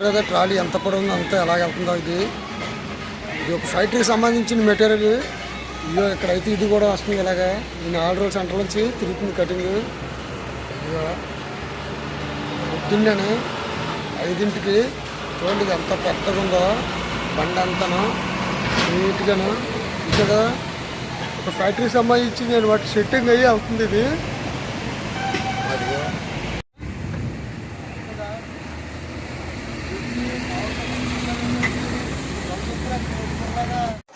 అదే ట్రాలీ ఎంత పొడవుందో అంతా ఎలా వెళ్తుందో ఇది. ఇది ఒక ఫ్యాక్టరీకి సంబంధించిన మెటీరియల్. ఇదిగో ఇక్కడైతే ఇది కూడా వస్తుంది ఇలాగా. ఈ నాలుగు రోజుల సెంటర్ నుంచి తిరుగుతుంది కటింగ్. ఇదిగో పొద్దున్నే ఐదింటికి చూడండి ఇది ఎంత పెద్దగా ఉందో. బండి నీట్గాను. ఇక్కడ ఒక ఫ్యాక్టరీకి సంబంధించి నేను వాటి సెట్టింగ్ అయ్యి అవుతుంది ఇది. అదిగో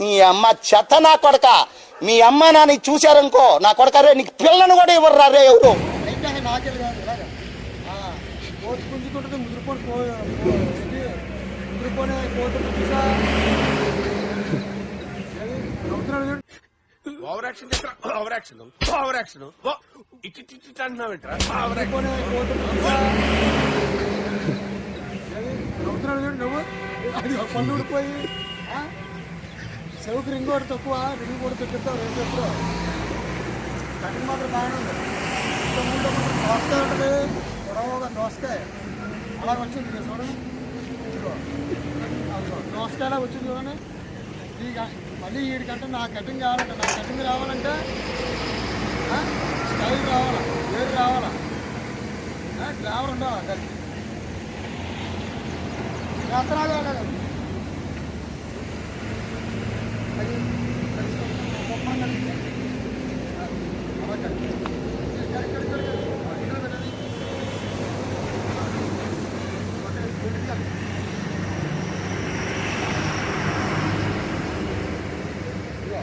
నీ అమ్మ చెత్త నా కొడక. మీ అమ్మ నాన్న చూశారనుకో నా కొడక రే నీకు పిల్లను కూడా ఇవ్వరు రే ఎవరు? నువ్వు అది పళ్ళు ఊడిపోయి ఆ? చెవుకి రింగ్ కూడా తక్కువ రింగ్ కూడా తగ్గిస్తావు రేపు ఎప్పుడు కటింగ్ మాత్రం బాగానే ఉంది. ఇంత ముందు మాత్రం దోసకాయ ఉంటుంది. పొడవుగా దోసకాయ అలాగ వచ్చింది చూడండి ఇదిగో. దోసకాయలా వచ్చింది చూడండి. ఈ మళ్ళీ వీడికంటే నా కటింగ్ కావాలంటే నా కటింగ్ రావాలంటే స్టైల్ రావాలా? వేరు రావాలా? డ్రైవర్ ఉండవా? ఉండాలి దానికి చేస్తున్నాడు అలాగే. అది గొప్పగా కనిపిస్తుంది. అలా కనిపిస్తుంది. ఇక్కడ, ఇక్కడ, ఇక్కడ, ఇక్కడ. ఇక్కడ పెట్టండి. ఓకే, పెట్టేసాను. ఇదిగో.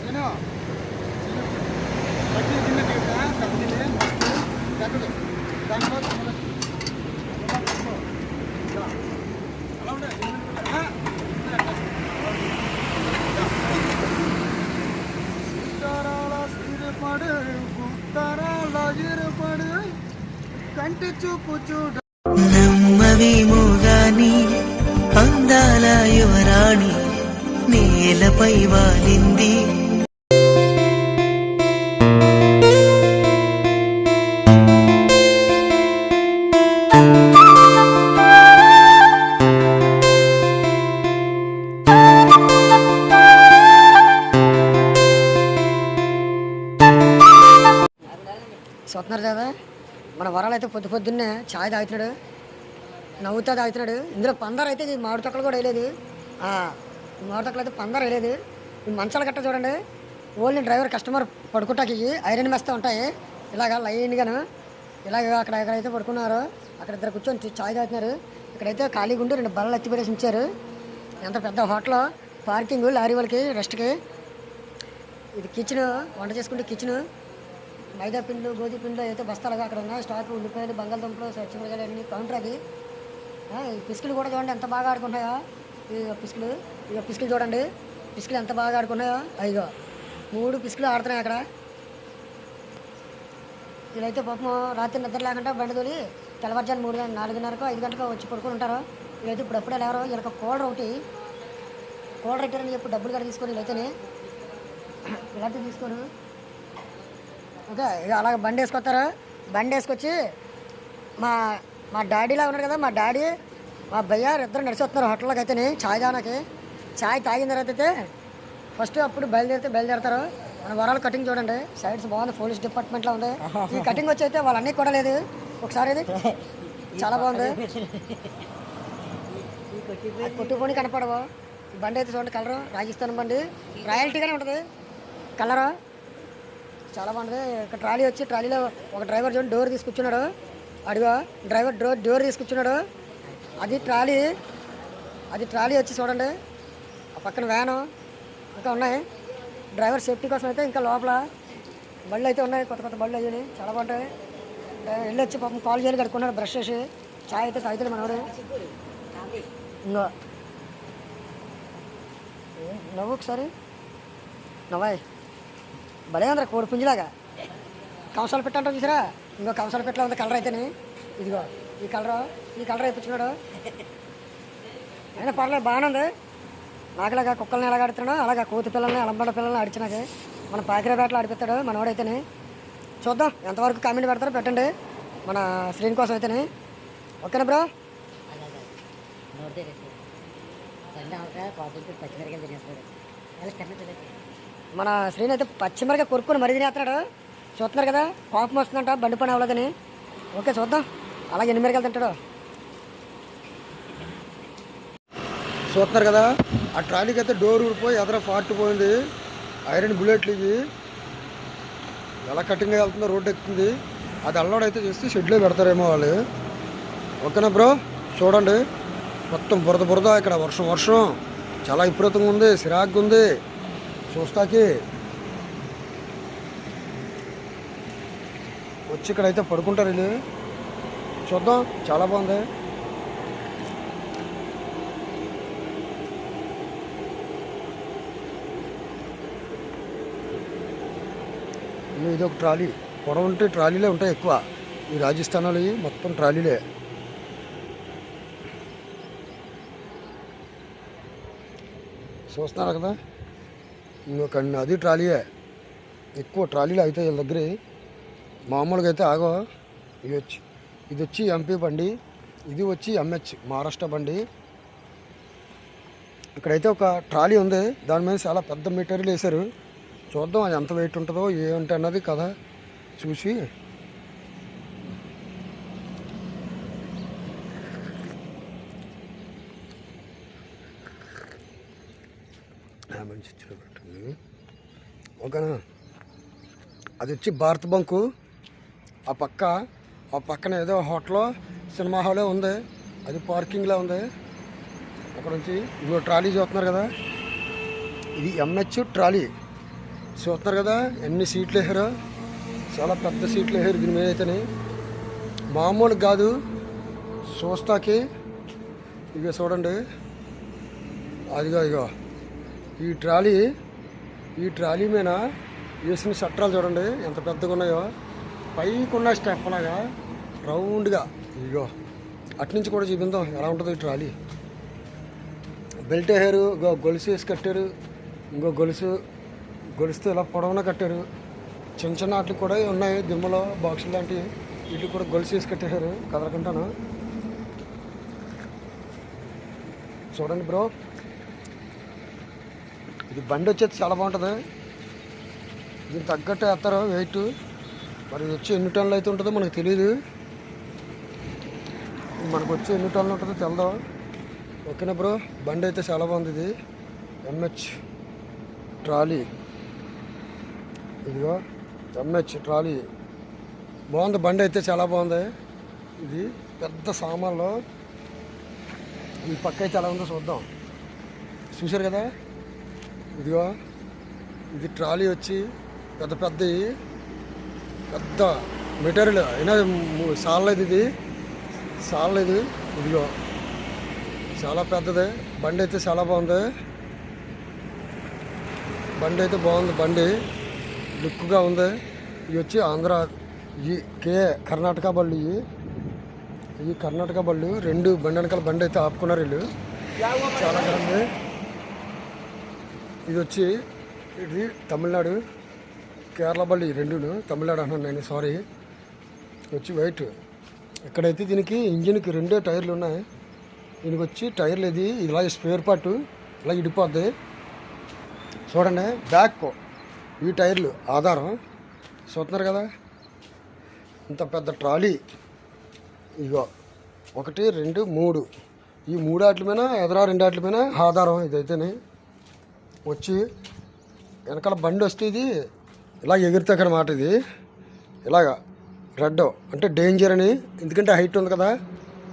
సీను. సీను. కత్తి చిన్న తీయటా? కత్తి తీయ. కత్తి. దాంట్లో చిన్న కత్తి. ఇలా పట్టుకో. ఇలా. అలా ఉండాలి. ఆ, ఇలా కత్తి. ఉత్తరాల స్థిరపడు ఉత్తరాల ఇరుపడు కంటి చూపు చూడ నమ్మవేమో గాని అందాల యువరాణి నేలపై వాలింది. పొద్దు పొద్దున్నే ఛాయ్ తాగుతున్నాడు నవ్వుతా తాగుతున్నాడు. ఇందులో పందరు అయితే ఇది మామిడి తొక్కలు కూడా వేయలేదు. ఆ, మామిడి తొక్కలు అయితే పందరు వేయలేదు. ఈ మంచాలు గట్ట చూడండి. ఓన్లీ డ్రైవర్ కస్టమర్ పడుకుంటాకి ఐరన్ మెస్తా ఉంటాయి. ఇలాగ లైన్గాను ఇలాగ అక్కడ ఎక్కడైతే పడుకున్నారు అక్కడ ఇద్దరు కూర్చొని ఛాయ్ తాగుతున్నారు. ఇక్కడైతే ఖాళీగా ఉండి రెండు బల్లలు ఎత్తి పెట్టేసి ఉంచారు. ఎంత పెద్ద హోటల్ పార్కింగ్ లారీ వాళ్ళకి రెస్ట్కి. ఇది కిచెన్ వంట చేసుకుంటే కిచెన్. మైదా పిండ్లు గోధుమ పిండ్లు అయితే బస్తాలుగా అక్కడ ఉన్నాయి. స్టాక్ ఉండిపోయాయి బంగాళదుంపలు పచ్చిమిరకాయలు అన్ని కౌంటర్ అది. ఈ పిసుకులు కూడా చూడండి ఎంత బాగా ఆడుకుంటున్నాయో? ఈ పిసుకులు ఇక పిసుకులు చూడండి. పిసుకులు ఎంత బాగా ఆడుకున్నాయో. అయ్యో మూడు పిసుకులు ఆడుతున్నాయి అక్కడ. వీళ్ళైతే పాపం రాత్రి నిద్ర లేకుండా బండి తోలి తెల్లవారుజాను మూడు నాలుగున్నరకు ఐదు గంటలకు వచ్చి పడుకొని ఉంటారు. వీళ్ళైతే ఇప్పుడు ఎప్పుడే లేవరు. వీళ్ళకి కోడర్ ఒకటి. కోడర్ ఇట్టారని చెప్పి డబ్బులు కూడా తీసుకొని వీళ్ళైతేనే ఇలాంటివి తీసుకోరు ఓకే ఇక అలాగ బండి వేసుకొస్తారు బండి వేసుకొచ్చి మా మా డాడీలా ఉన్నారు కదా మా డాడీ మా భయ్య ఇద్దరు నడిచి వస్తున్నారు హోటల్లోకి అయితేనే ఛాయ్ తాగడానికి. ఛాయ్ తాగిన తర్వాత అయితే ఫస్ట్ అప్పుడు బయలుదేరితే బయలుదేరతారు. మన వరాలు కటింగ్ చూడండి. సైడ్స్ బాగుంది పోలీస్ డిపార్ట్మెంట్లో ఉంది. ఈ కటింగ్ వచ్చి అయితే వాళ్ళన్నీ కూడా లేదు. ఒకసారి ఇది. చాలా బాగుంది. కొట్టుకొని కనపడవు. బండి అయితే చూడండి కలరు. రాజస్థాన్ బండి. రాయల్టీగానే ఉంటుంది. కలరు. చాలా బాగుంది. ఇక్కడ ట్రాలీ వచ్చి ట్రాలీలో ఒక డ్రైవర్ చూడండి డోర్ తీసుకొచ్చున్నాడు. అడిగా డ్రైవర్ డోర్ డోర్ తీసుకొచ్చున్నాడు. అది ట్రాలీ అది ట్రాలీ వచ్చి చూడండి. ఆ పక్కన వ్యాను ఇంకా ఉన్నాయి. డ్రైవర్ సేఫ్టీ కోసం అయితే ఇంకా లోపల బళ్ళు అయితే ఉన్నాయి. కొత్త కొత్త బళ్ళు అయ్యాయి. చాలా బాగుంటాయి. వెళ్ళి వచ్చి పాపం కాల్ చేయాలి కడుక్కున్నాడు. బ్రష్ చేసి చాయ్ అయితే తాగుతాడు మనవాడు. ఇంకో నవ్వు ఒకసారి. నవ్వాయి. భలే ఉందిరా కోడి పుంజిలాగా. కంసాలు పెట్ట చూసారా? ఇంకో కంసాల పెట్టలో ఉంది కలర్ అయితేనే. ఇదిగో ఈ కలర్ ఈ కలర్ వేయించుకున్నాడు అయినా పర్లేదు బాగానే ఉంది. నాకులాగా కుక్కల్ని ఎలా ఆడుతున్నాడో అలాగా కోతి పిల్లల్ని అలంబడ పిల్లల్ని ఆడిచినాకే మన పాకిరేపేటలో ఆడిపిస్తాడు మనవాడైతేనే చూద్దాం ఎంతవరకు కామెంట్ పెడతారో పెట్టండి. మన శ్రీని కోసం అయితేనే. ఓకేనా బ్రో? పచ్చిమిరకాయలు తినేస్తాడు. మన శ్రీని అయితే పచ్చిమిరకాయ కొరుక్కుని మరీ తినేస్తున్నాడు. చూస్తున్నారు కదా? కోపం వస్తుందంట బండి పని అవ్వలేదని. ఓకే చూద్దాం. అలాగే ఎన్ని మిరకాయలు తింటాడు? చూస్తున్నారు కదా? ఆ ట్రాలీకి అయితే డోర్ ఊడిపోయి ఎదర ఫార్ట్ పోయింది. ఐరన్ బుల్లెట్లు ఇవి. ఎలా కటింగ్ వెళ్తుందో రోడ్డు ఎక్కుతుంది. అది అల్లోడ్ అయితే చేస్తే షెడ్లో పెడతారేమో వాళ్ళు. ఓకేనా బ్రో? చూడండి. మొత్తం బురద బురద ఇక్కడ. వర్షం వర్షం. చాలా విపరీతంగా ఉంది. సిరాగ్గా ఉంది. చూస్తాకి వచ్చి ఇక్కడైతే పడుకుంటారు వీళ్ళు. చూద్దాం చాలా బాగుంది. ఇది ఒక ట్రాలీ. పొడవు ఉంటే ట్రాలీలే ఉంటాయి ఎక్కువ. ఈ రాజస్థాన్లో మొత్తం ట్రాలీలే. చూస్తున్నారు కదా? ఇంకొక అది ట్రాలీయే ఎక్కువ ట్రాలీలు అయితే వీళ్ళ దగ్గర. మామూలుగా అయితే ఆగో. ఇది వచ్చి ఇది వచ్చి ఎంపీ బండి ఇది వచ్చి ఎంహెచ్ మహారాష్ట్ర బండి. ఇక్కడైతే ఒక ట్రాలీ ఉంది. దాని మీద చాలా పెద్ద మెటీరియల్ వేశారు. చూద్దాం అది ఎంత వెయిట్ ఉంటుందో ఏంటి అన్నది కదా చూసి ఆ, మంచి చిచ్చులో పెట్టండి ఓకేనా? అది వచ్చి భారత్ బంకు. ఆ పక్క ఆ పక్కన ఏదో హోటల్ సినిమా హాలే ఉంది. అది పార్కింగ్లో ఉంది. అక్కడ నుంచి ఇదిగో ట్రాలీ చూస్తున్నారు కదా. ఇది ఎంహెచ్ ట్రాలీ. చూస్తున్నారు కదా ఎన్ని సీట్లు వేసారు చాలా పెద్ద సీట్లు వేసారు దీని మీద అయితేనే. మామూలు కాదు. చూస్తాకి. ఇక చూడండి. అదిగో ఇగో ఈ ట్రాలీ ఈ ట్రాలీ మీద వేసిన చట్టాలు చూడండి ఎంత పెద్దగా ఉన్నాయో. పైకున్న స్టెప్ లాగా రౌండ్గా ఇగో అట్నుంచి కూడా చూపిందాం ఎలా ఉంటుందో ఈ ట్రాలీ. బెల్ట్ వేసారు ఇంకో గొలుసు వేసి కట్టారు ఇంకో గొలుసు గొలుసుతో ఇలా పొడవునా కట్టారు. చిన్న చిన్న వాటికి కూడా ఉన్నాయి దిమ్మలో బాక్సులు లాంటివి. వీటికి కూడా గొలుసు వేసి కట్టేశారు కదలకుంటాను చూడండి బ్రో ఇది బండి వచ్చేది చాలా బాగుంటుంది. దీనికి తగ్గట్టు వేస్తారు వెయిట్ మరి ఇది వచ్చి ఎన్ని టన్నులు అయితే ఉంటుందో మనకు తెలియదు మనకు వచ్చి ఎన్ని టన్నులు ఉంటుందో తెలదు. ఓకేనా బ్రో? బండి అయితే చాలా బాగుంది ఇది. MH trolley. ఇదిగో ఎంహెచ్ ట్రాలీ. బాగుంది బండి అయితే చాలా బాగుంది. ఇది పెద్ద సామాన్లో. ఈ పక్క అయితే ఎలా ఉందో చూద్దాం. చూశారు కదా? ఇదిగో ఇది ట్రాలీ వచ్చి పెద్ద పెద్ద పెద్ద మెటీరియల్. అయినా సాలలేదు ఇది. సాలలేదు ఇదిగో. చాలా పెద్దది. బండి అయితే చాలా బాగుంది. బండి అయితే బాగుంది. బండి లుక్గా ఉంది. ఇవి వచ్చి ఆంధ్ర ఈ కే కర్ణాటక బళ్ళు ఇవి. ఈ కర్ణాటక బళ్ళు రెండు బండి వెనకాల బండి అయితే ఆపుకున్నారు వీళ్ళు. చాలా బాగుంది. ఇది వచ్చి ఇది తమిళనాడు కేరళ రెండు రెండును తమిళనాడు అంటున్నాను నేను సారీ వచ్చి వైట్ ఇక్కడైతే దీనికి ఇంజిన్కి రెండే టైర్లు ఉన్నాయి. దీనికి వచ్చి టైర్లు ఇది ఇలా స్పేర్ పార్ట్ ఇలా ఇడిపోద్ది. చూడండి బ్యాక్ ఈ టైర్లు ఆధారం. చూస్తున్నారు కదా? ఇంత పెద్ద ట్రాలీ. ఇగో ఒకటి రెండు మూడు. ఈ మూడు ఆటల మీద ఎదరా రెండు ఆటల మీద ఆధారం ఇదైతేనే. వచ్చి వెనకాల బండి వస్తే ఇది ఇలా ఎగురుతాకనమాట ఇది. ఇలాగా రెడ్ అంటే డేంజర్ అని. ఎందుకంటే హైట్ ఉంది కదా.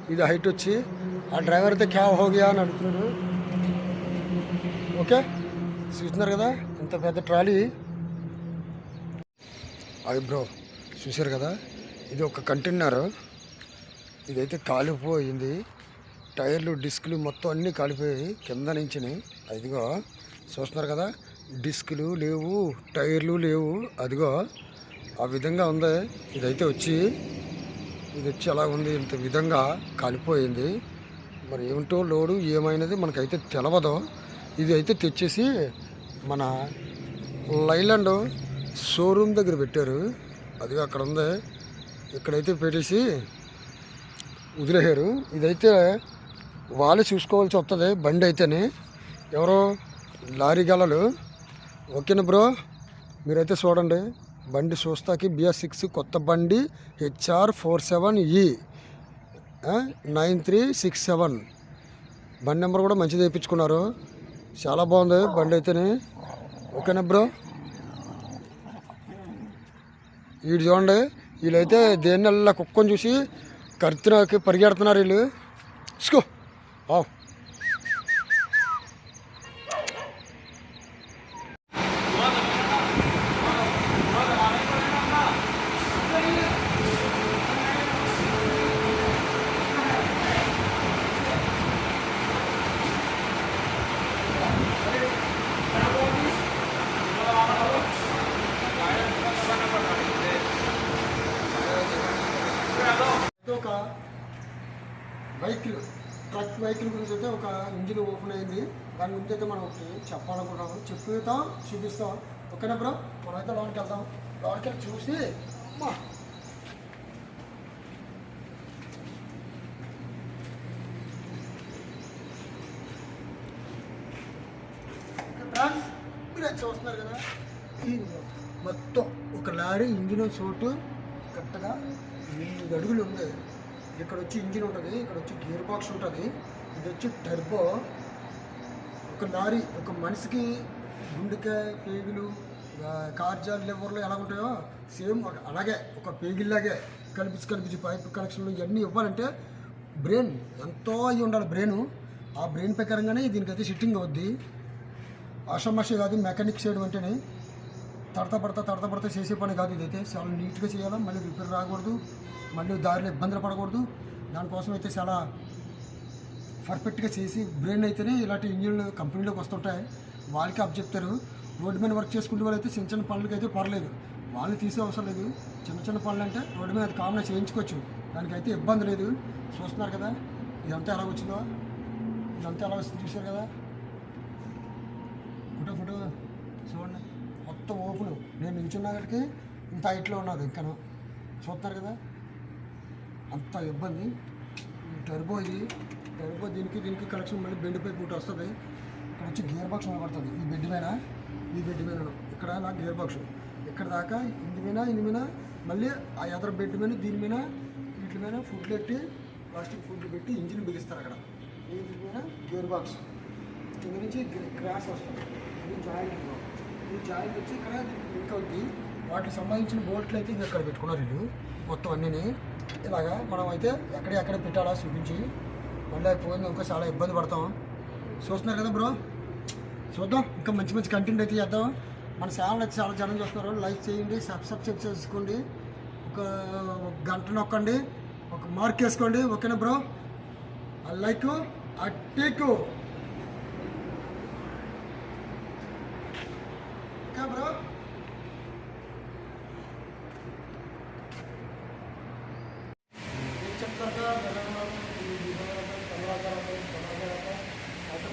ఇది హైట్ వచ్చి ఆ డ్రైవర్ అయితే క్యాబ్ హోగియా అని అడుగుతున్నాడు. ఓకే? చూస్తున్నారు కదా? ఇంత పెద్ద ట్రాలీ. అది బ్రో చూశారు కదా? ఇది ఒక కంటైనర్. ఇదైతే కాలిపోయింది. టైర్లు డిస్కులు మొత్తం అన్నీ కాలిపోయాయి. కింద నుంచి అదిగో చూస్తున్నారు కదా డిస్కులు లేవు టైర్లు లేవు. అదిగో ఆ విధంగా ఉంది. ఇదైతే వచ్చి ఇది వచ్చి అలా ఉంది. ఇంత విధంగా కాలిపోయింది. మరి ఏమిటో లోడు ఏమైనది మనకైతే తెలవదు. ఇది అయితే తెచ్చేసి మన లైలాండ్ షోరూమ్ దగ్గర పెట్టారు. అది అక్కడ ఉంది. ఇక్కడైతే పెట్టేసి వదిలేశారు. ఇదైతే వాళ్ళు చూసుకోవాల్సి వస్తుంది బండి అయితేనే. ఎవరో లారీ గలలు. ఓకేనా బ్రో? మీరైతే చూడండి. బండి చూస్తాకి బిఎస్ సిక్స్ కొత్త బండి HR four seven E nine three six seven బండి నెంబర్ కూడా మంచిది వేయించుకున్నారు. చాలా బాగుంది బండి అయితేనే. ఓకేనా బ్రో? వీడు చూడండి. వీళ్ళైతే దేన్నెల్లా కుక్కని చూసి కర్తనకి పరిగెడుతున్నారు వీళ్ళు. ఇసుకో. ఆవ్. అయితే ఒక వెహికల్ ట్రక్ వెహికల్ గురించి అయితే ఒక ఇంజిన్ ఓపెన్ అయింది. దాని గురించి అయితే మనం ఒకటి చెప్పాలనుకుంటాము చెప్తాం చూపిస్తాం. ఓకేనా బ్రో? మనం అయితే లోనికి వెళ్దాం. లోనికి వెళ్ళి చూసి అమ్మా! ఫ్రెండ్స్ మీరు చూస్తున్నారు కదా. ఈ మొత్తం ఒక లారీ ఇంజిన్ చోటు కరెక్ట్గా ఎనిమిది అడుగులు ఉంది. ఇక్కడ వచ్చి ఇంజిన్ ఉంటుంది. ఇక్కడ వచ్చి గేర్ బాక్స్ ఉంటుంది. ఇది వచ్చి టర్బో ఒక లారీ ఒక మనిషికి గుండెకాయ పేగులు ఆ, కార్జాలు లివర్లు ఎలా ఉంటాయో సేమ్ అలాగే ఒక పేగిల్లాగే కనిపించి కనిపించి పైప్ కనెక్షన్లు ఇవన్నీ ఇవ్వాలంటే బ్రెయిన్ ఎంతో అయి ఉండాలి బ్రెయిన్. ఆ బ్రెయిన్ ప్రకారంగానే దీనికైతే సిట్టింగ్ అవుద్ది. ఆషామాషి కాదు మెకానిక్ చేయడం అంటేనే తడత పడతా తడత పడతా చేసే పని కాదు ఇదైతే. చాలా నీట్గా చేయాలి మళ్ళీ రిపేర్ రాకూడదు మళ్ళీ దారిలో ఇబ్బందులు పడకూడదు. దానికోసం అయితే చాలా పర్ఫెక్ట్గా చేసి బ్రెయిన్ అయితేనే ఇలాంటి ఇంజన్లు కంపెనీలోకి వస్తుంటాయి. వాళ్ళకి అప్ చెప్తారు. రోడ్డు మీద వర్క్ చేసుకునే వాళ్ళు అయితే చిన్న చిన్న పనులకి అయితే పర్లేదు. వాళ్ళు తీసే అవసరం లేదు. చిన్న చిన్న పనులు అంటే రోడ్డు మీద అది కామన్గా చేయించుకోవచ్చు. దానికైతే ఇబ్బంది లేదు. చూస్తున్నారు కదా? ఇదంతా ఎలా వచ్చిందో? ఇదంతా ఎలా వస్తుంది చూశారు కదా? ఫోటో ఫోటో చూడండి. మొత్తం ఓపెన్. నేను నిల్చున్నక్కడికి ఇంత హైట్లో ఉన్నది ఇంకా చూస్తున్నారు కదా? అంత ఇబ్బంది. టర్బో ఇది. టర్బో దీనికి దీనికి కలెక్షన్ మళ్ళీ బెండ్ పై పూట వస్తుంది. ఇక్కడ వచ్చి గేర్ బాక్స్ కనబడుతుంది ఈ బెడ్ మీద ఈ బెడ్ మీద ఇక్కడ నా గేర్ బాక్స్ ఇక్కడ దాకా ఇంది మీద ఇంది మీద మళ్ళీ ఆ ఎదర బెడ్ మీద దీని మీద వీటి మీద ఫుడ్ పెట్టి ప్లాస్టిక్ ఫుడ్ పెట్టి ఇంజిన్ బిగిస్తారు అక్కడ. దీని మీద గేర్ బాక్స్ కింద నుంచి గ్రాస్ వస్తుంది. ఇది జాయింట్ ఈ జాయింట్ వచ్చి ఇక్కడ లింక్ అవుతుంది వాటికి సంబంధించిన బోల్ట్లు అయితే ఇంకా అక్కడ పెట్టుకున్నారు వీళ్ళు. మొత్తం అన్నీ ఇలాగా మనం అయితే ఎక్కడ ఎక్కడ పెట్టాలా చూపించి. మళ్ళీ అది పోయింది ఇంకా చాలా ఇబ్బంది పడతాం. చూస్తున్నారు కదా బ్రో చూద్దాం ఇంకా మంచి మంచి కంటెంట్ అయితే చేద్దాం. మన ఛానల్ అయితే చాలా జనం చూస్తున్నారు. లైక్ చేయండి సబ్స్క్రైబ్ చేసుకోండి. ఒక గంట నొక్కండి ఒక మార్క్ వేసుకోండి ఓకేనా bro I like I take okay bro చెప్తారు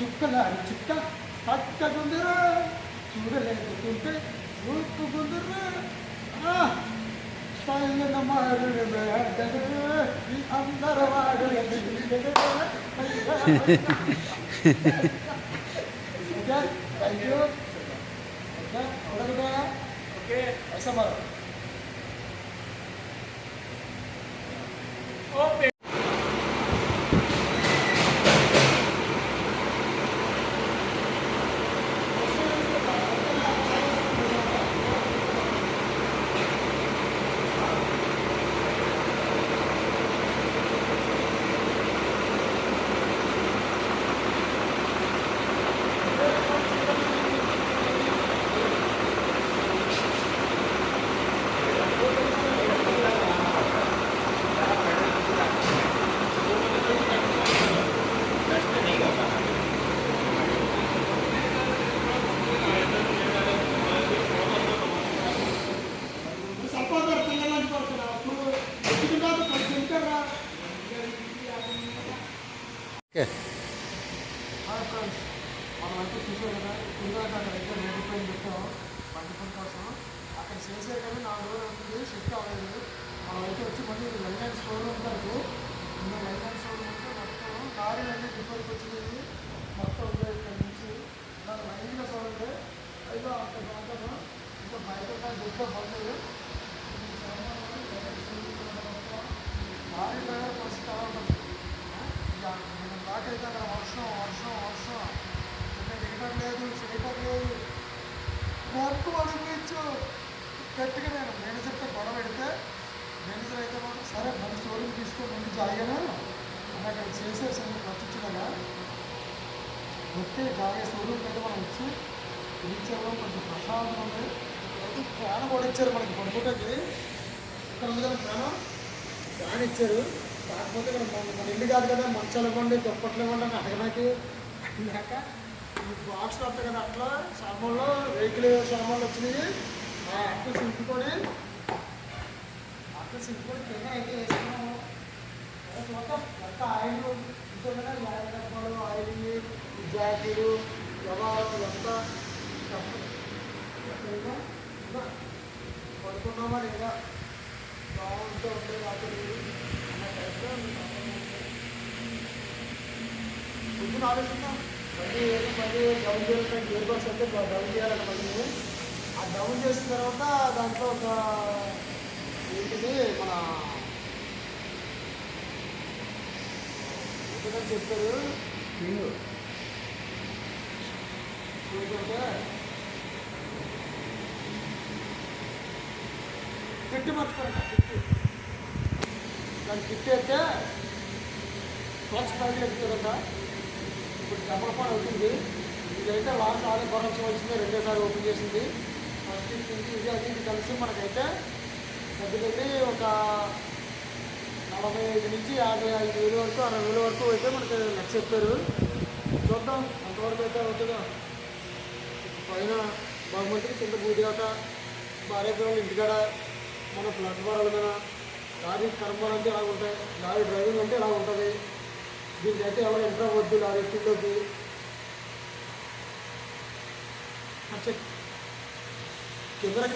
చుక్కల చుక్క పక్కకుందరు చూడలేకుంటే చూపుకుందరు పైన మారుడు వేడరు ఈ అందరు వాడు థ్యాంక్ యూ ఓకే ఓకే కదా వర్షం వర్షం వర్షం ఇంకా దిగటం లేదు చేయటం లేదు మొత్తం అనిపించు గట్టిగా నేను మేనేజర్తో గొడవ పెడితే మేనేజర్ అయితే మాత్రం సరే మన స్టోరీని తీసుకొని ముందు జాయిగాను అని అక్కడ చేసేసాను పట్టించుకోగా వచ్చే జాగే స్టోరూమ్కి అయితే మనం వచ్చి ఇచ్చారు కొంచెం ప్రశాంతం ఉంది అయితే ఫ్యాన్ కూడా ఇచ్చారు మనకి పడుకోవడానికి ఇక్కడ ఉంది కదా ఫ్యాన్ ఫ్యాన్ ఇచ్చారు కాకపోతే ఇక్కడ మన ఇల్లు కాదు కదా మంచాలు ఇవ్వండి దుప్పట్లు ఇవ్వండి అని అడగడానికి లేక ఈ బాక్స్ వస్తాయి కదా అట్లా సామాన్లు వెహికల్ సామాన్లు వచ్చినాయి. ఆ అక్క సింపుకొని అట్లా సింపుకొని కింద అయితే వేసుకున్నాము. మొత్తం మొత్తం ఆయిల్ ఇంట్లో కదా ఆయిల్ ఈ జాకీలు వ్యవహారం ఎంత పడుకున్నామా లేదా? బాగుంటూ ఉంటుంది రాత్రి. పొద్దున ఆలోచిద్దాం మళ్ళీ మళ్ళీ డౌన్ చేయాలంటే గేర్ బాక్స్ అయితే డౌన్ చేయాలంట మళ్ళీ ఆ డౌన్ చేసిన తర్వాత దాంట్లో ఒక ఏంటిది మన ఏంటని చెప్పారు? పెట్టి మర్చిపోయారు పెట్టి. దాన్ని కిట్ అయితే క్లచ్ పైకి ఎక్కుతుందంట ఇప్పుడు డబల్ ఫోన్ అవుతుంది ఇదైతే లాస్ట్ ఆడే కొరచం వచ్చింది రెండోసారి ఓపెన్ చేసింది. ఫస్ట్ ఇది ఇది అది ఇది కలిసి మనకైతే దగ్గర ఒక నలభై ఐదు నుంచి యాభై ఐదు వేలు వరకు అరవై వేల వరకు అయితే మనకి లక్ష చెప్పారు. చూద్దాం అంతవరకు అయితే అవుతుందా? పైన బహుమతికి కింద పూజ భార్య పిల్లలు ఇంటికాడ మన ప్లాట్ఫారాల మీద లారీ కర్మలు అంటే ఎలా ఉంటాయి? లారీ డ్రైవింగ్ అంటే ఎలా ఉంటుంది? దీనికి అయితే ఎవరు ఎంటర్ అవ్వద్దు లారీ ఫీల్డ్లోకి. కిందకి